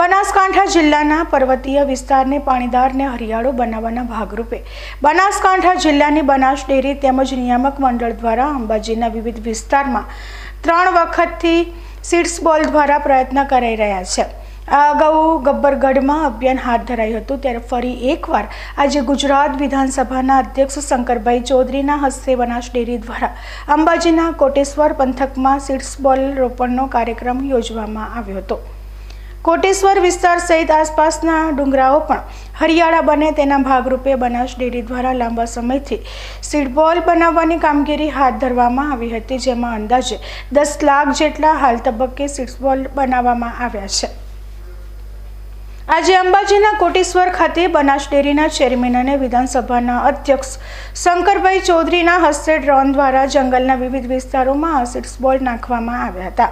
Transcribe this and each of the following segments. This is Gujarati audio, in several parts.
બનાસકાંઠા જિલ્લાના પર્વતીય વિસ્તારને પાણીદારને હરિયાળો બનાવવાના ભાગરૂપે બનાસકાંઠા જિલ્લાની બનાસ ડેરી તેમજ નિયામક મંડળ દ્વારા અંબાજીના વિવિધ વિસ્તારમાં ત્રણ વખતથી સીડ્સ બોલ દ્વારા પ્રયત્ન કરાઈ રહ્યા છે. અગાઉ ગબ્બરગઢમાં અભિયાન હાથ ધરાયું હતું, ત્યારે ફરી એકવાર આજે ગુજરાત વિધાનસભાના અધ્યક્ષ શંકરભાઈ ચૌધરીના હસ્તે બનાસ ડેરી દ્વારા અંબાજીના કોટેશ્વર પંથકમાં સીડ્સ બોલ રોપણનો કાર્યક્રમ યોજવામાં આવ્યો હતો. કોટેશ્વર વિસ્તાર સહિત આસપાસના ડુંગરાઓ પણ હરિયાળા બને તેના ભાગરૂપે બનાસ ડેરી દ્વારા લાંબા સમયથી સીડબોલ બનાવવાની કામગીરી હાથ ધરવામાં આવી હતી, જેમાં અંદાજે દસ લાખ જેટલા હાલ તબક્કે સીડબોલ બનાવવામાં આવ્યા છે. આજે અંબાજીના કોટેશ્વર ખાતે બનાસ ડેરીના ચેરમેન અને વિધાનસભાના અધ્યક્ષ શંકરભાઈ ચૌધરીના હસ્તે ડ્રોન દ્વારા જંગલના વિવિધ વિસ્તારોમાં આ બોલ નાખવામાં આવ્યા હતા.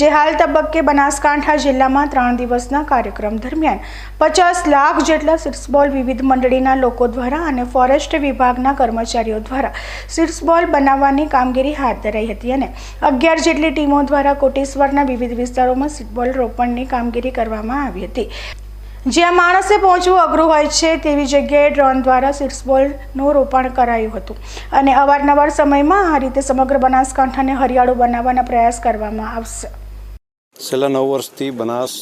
જે હાલ તબક્કે બનાસકાંઠા જિલ્લામાં ત્રણ દિવસના કાર્યક્રમ દરમિયાન પચાસ લાખ જેટલા સિડ્સ બોલ વિવિધ મંડળીના લોકો દ્વારા અને ફોરેસ્ટ વિભાગના કર્મચારીઓ દ્વારા સિડ્સ બોલ બનાવવાની કામગીરી હાથ ધરાઈ હતી અને અગિયાર જેટલી ટીમો દ્વારા કોટેશ્વરના વિવિધ વિસ્તારોમાં સિડબોલ રોપણની કામગીરી કરવામાં આવી હતી. જ્યાં માણસે પહોંચવું અઘરું હોય છે તેવી જગ્યાએ ડ્રોન દ્વારા સિક્સ બોલનું રોપણ કરાયું હતું. અને અવારનવાર સમયમાં આ રીતે સમગ્ર બનાસકાંઠાને હરિયાળું બનાવવાના પ્રયાસ કરવામાં આવશે. છેલ્લા નવ વર્ષથી બનાસ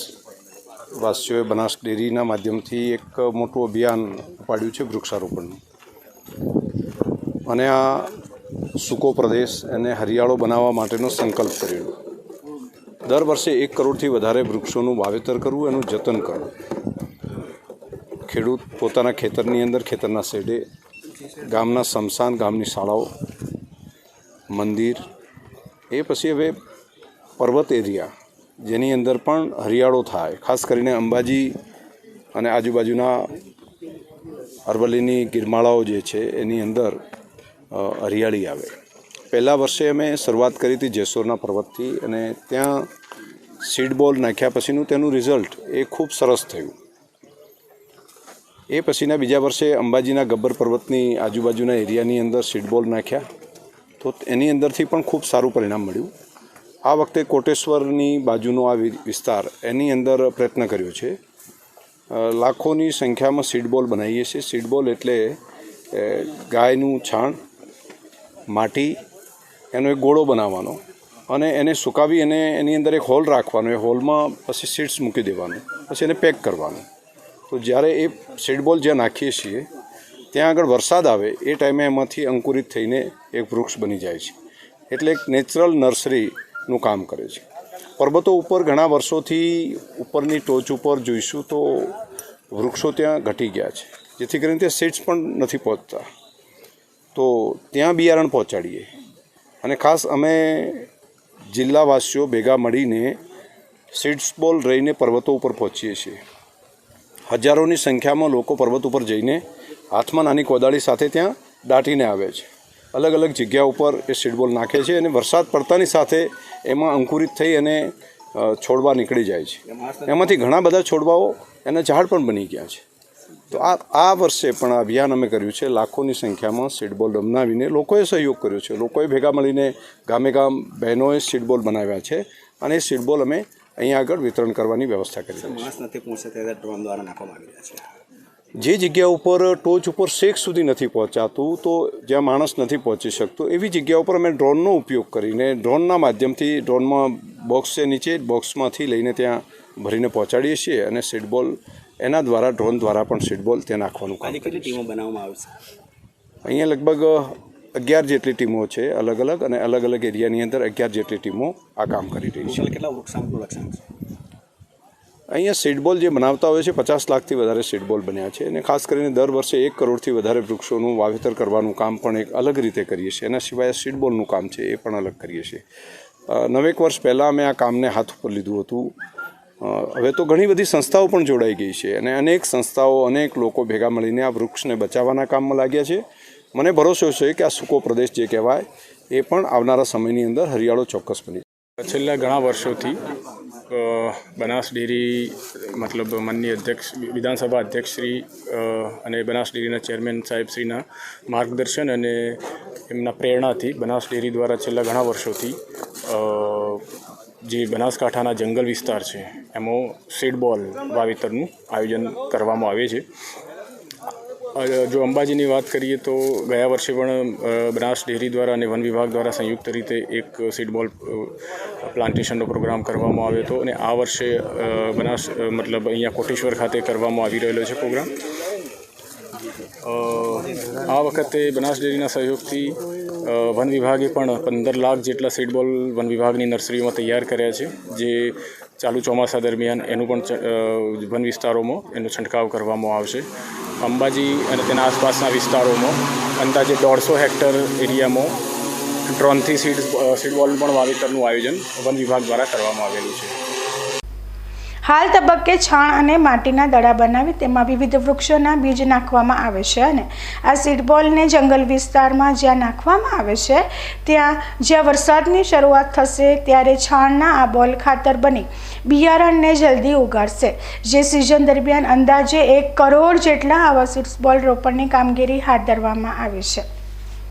વાસીઓએ બનાસ ડેરીના માધ્યમથી એક મોટું અભિયાન પાડ્યું છે વૃક્ષારોપણનું. અને આ સૂકો પ્રદેશ એને હરિયાળો બનાવવા માટેનો સંકલ્પ કરેલો દર વર્ષે એક કરોડથી વધારે વૃક્ષોનું વાવેતર કરવું, એનું જતન કરવું. ખેડૂત પોતાના ખેતરની અંદર, ખેતરના શેડે, ગામના સમસાન ગામની શાળાઓ, મંદિર, એ પછી હવે પર્વત એરિયા, જેની અંદર પણ હરિયાળો થાય. ખાસ કરીને અંબાજી અને આજુબાજુના અરવલ્લીની ગિરમાળાઓ જે છે, એની અંદર હરિયાળી આવે. પહેલાં વર્ષે અમે શરૂઆત કરી હતી જેસોરના પર્વતથી અને ત્યાં સીડ બોલ નાખ્યા પછીનું તેનું રિઝલ્ટ એ ખૂબ સરસ થયું. એ પછીના બીજા વર્ષે અંબાજીના ગબ્બર પર્વતની આજુબાજુના એરિયાની અંદર સીડબોલ નાખ્યા. તો એની અંદરથી પણ ખૂબ સારું પરિણામ મળ્યું. આ વખતે કોટેશ્વરની બાજુનો આ વિસ્તાર એની અંદર પ્રયત્ન કર્યો છે. લાખોની સંખ્યામાં સીડબોલ બનાવીએ છીએ. સીડબોલ એટલે ગાયનું છાણ, માટી, એનો એક ગોળો બનાવવાનો અને એને સુકાવી અને એની અંદર એક હોલ રાખવાનો. એ હોલમાં પછી સીડ્સ મૂકી દેવાનું. પછી એને પેક કરવાનું. તો જ્યારે એ સીડબોલ જ્યાં નાખીએ છીએ, ત્યાં આગળ વરસાદ આવે, એ ટાઈમે એમાંથી અંકુરિત થઈને એક વૃક્ષ બની જાય છે. એટલે એક નેચરલ નર્સરીનું કામ કરે છે. પર્વતો ઉપર ઘણા વર્ષોથી ઉપરની ટોચ ઉપર જોઈશું તો વૃક્ષો ત્યાં ઘટી ગયા છે. જેથી કરીને ત્યાં સીડ્સ પણ નથી પહોંચતા. તો ત્યાં બિયારણ પહોંચાડીએ. અને ખાસ અમે જિલ્લાવાસીઓ ભેગા મળીને સીડ્સ બોલ રહીને પર્વતો ઉપર પહોંચીએ છીએ. હજારોની સંખ્યામાં લોકો પર્વત ઉપર જઈને હાથમાં નાની કોદાળી સાથે ત્યાં દાટીને આવે છે. અલગ અલગ જગ્યા ઉપર એ સીડબોલ નાખે છે અને વરસાદ પડતાની સાથે એમાં અંકુરિત થઈ અને છોડવા નીકળી જાય છે. એમાંથી ઘણા બધા છોડવાઓ એના ઝાડ પણ બની ગયા છે. તો આ આ વર્ષે પણ આ અભિયાન અમે કર્યું છે. લાખોની સંખ્યામાં સીડબોલ રમનાવીને લોકોએ સહયોગ કર્યો છે. લોકોએ ભેગા મળીને ગામે ગામ બહેનોએ સીડબોલ બનાવ્યા છે અને એ સીડબોલ અમે અહીંયા આગળ વિતરણ કરવાની વ્યવસ્થા કરી છે માણસ નથી પહોંચતા તે ડ્રોન દ્વારા નાખવામાં આવી રહ્યા છે. જે જગ્યા ઉપર ટોચ ઉપર શેક સુધી નથી પહોંચાતું તો જ્યાં માણસ નથી પહોંચી શકતો એવી જગ્યા ઉપર અમે ડ્રોનનો ઉપયોગ કરીને ડ્રોનના માધ્યમથી ડ્રોનમાં બોક્સ છે નીચે બોક્સમાંથી લઈને ત્યાં ભરીને પહોંચાડીએ છીએ અને સીડબોલ એના દ્વારા ડ્રોન દ્વારા પણ સીડબોલ ત્યાં નાખવાનું કામ કેટલી ટીમો બનાવવામાં આવશે અહીંયા લગભગ અગિયાર જેટલી ટીમો છે અલગ અલગ અને અલગ અલગ એરિયાની અંદર અગિયાર જેટલી ટીમો આ કામ કરી રહી છે. કેટલા વૃક્ષાંકનું છે? અહીંયા સીડબોલ જે બનાવતા હોય છે પચાસ લાખથી વધારે સીડબોલ બન્યા છે અને ખાસ કરીને દર વર્ષે એક કરોડથી વધારે વૃક્ષોનું વાવેતર કરવાનું કામ પણ એક અલગ રીતે કરીએ છીએ. એના સિવાય સીડબોલનું કામ છે એ પણ અલગ કરીએ છીએ. નવેક વર્ષ પહેલાં અમે આ કામને હાથ ઉપર લીધું હતું. હવે તો ઘણી બધી સંસ્થાઓ પણ જોડાઈ ગઈ છે અને અનેક સંસ્થાઓ, અનેક લોકો ભેગા મળીને આ વૃક્ષને બચાવવાના કામમાં લાગ્યા છે. મને ભરોસો છે કે આ સૂકો પ્રદેશ જે કહેવાય, એ પણ આવનારા સમયની અંદર હરિયાળો ચોક્કસ બની છેલ્લા ઘણા વર્ષોથી બનાસ ડેરી, મતલબ માનનીય અધ્યક્ષ, વિધાનસભા અધ્યક્ષ શ્રી અને બનાસ ડેરીના ચેરમેન સાહેબશ્રીના માર્ગદર્શન અને એમના પ્રેરણાથી બનાસ ડેરી દ્વારા છેલ્લા ઘણા વર્ષોથી જે બનાસકાંઠાના જંગલ વિસ્તાર છે, એમાં સીડ બોલ વાવેતરનું આયોજન કરવામાં આવે છે. જો અંબાજીની વાત કરીએ તો ગયા વર્ષે પણ બનાસ ડેરી દ્વારા અને વન વિભાગ દ્વારા સંયુક્ત રીતે એક સીડબોલ પ્લાન્ટેશનનો પ્રોગ્રામ કરવામાં આવ્યો હતો અને આ વર્ષે બનાસ મતલબ અહીંયા કોટેશ્વર ખાતે કરવામાં આવી રહેલો છે પ્રોગ્રામ. આ વખતે બનાસ ડેરીના સહયોગથી વન વિભાગે પણ પંદર લાખ જેટલા સીડબોલ વન વિભાગની નર્સરીઓમાં તૈયાર કર્યા છે, જે ચાલુ ચોમાસા દરમિયાન એનું પણ વન વિસ્તારોમાં એનો છંટકાવ કરવામાં આવશે. અંબાજી અને તેના આસપાસના વિસ્તારોમાં અંદાજે દોઢસો હેક્ટર એરિયામાં ડ્રોનથી સીડ સીડબોલ પણ વાવેતરનું આયોજન વન વિભાગ દ્વારા કરવામાં આવેલું છે. હાલ તબક્કે છાણ અને માટીના દડા બનાવી તેમાં વિવિધ વૃક્ષોના બીજ નાખવામાં આવે છે અને આ સીડબોલને જંગલ વિસ્તારમાં જ્યાં નાખવામાં આવે છે, ત્યાં જ્યાં વરસાદની શરૂઆત થશે ત્યારે છાણના આ બોલ ખાતર બની બિયારણને જલ્દી ઉગાડશે, જે સિઝન દરમિયાન અંદાજે એક કરોડ જેટલા આવા સીડ્સ બોલ રોપણની કામગીરી હાથ ધરવામાં આવી છે.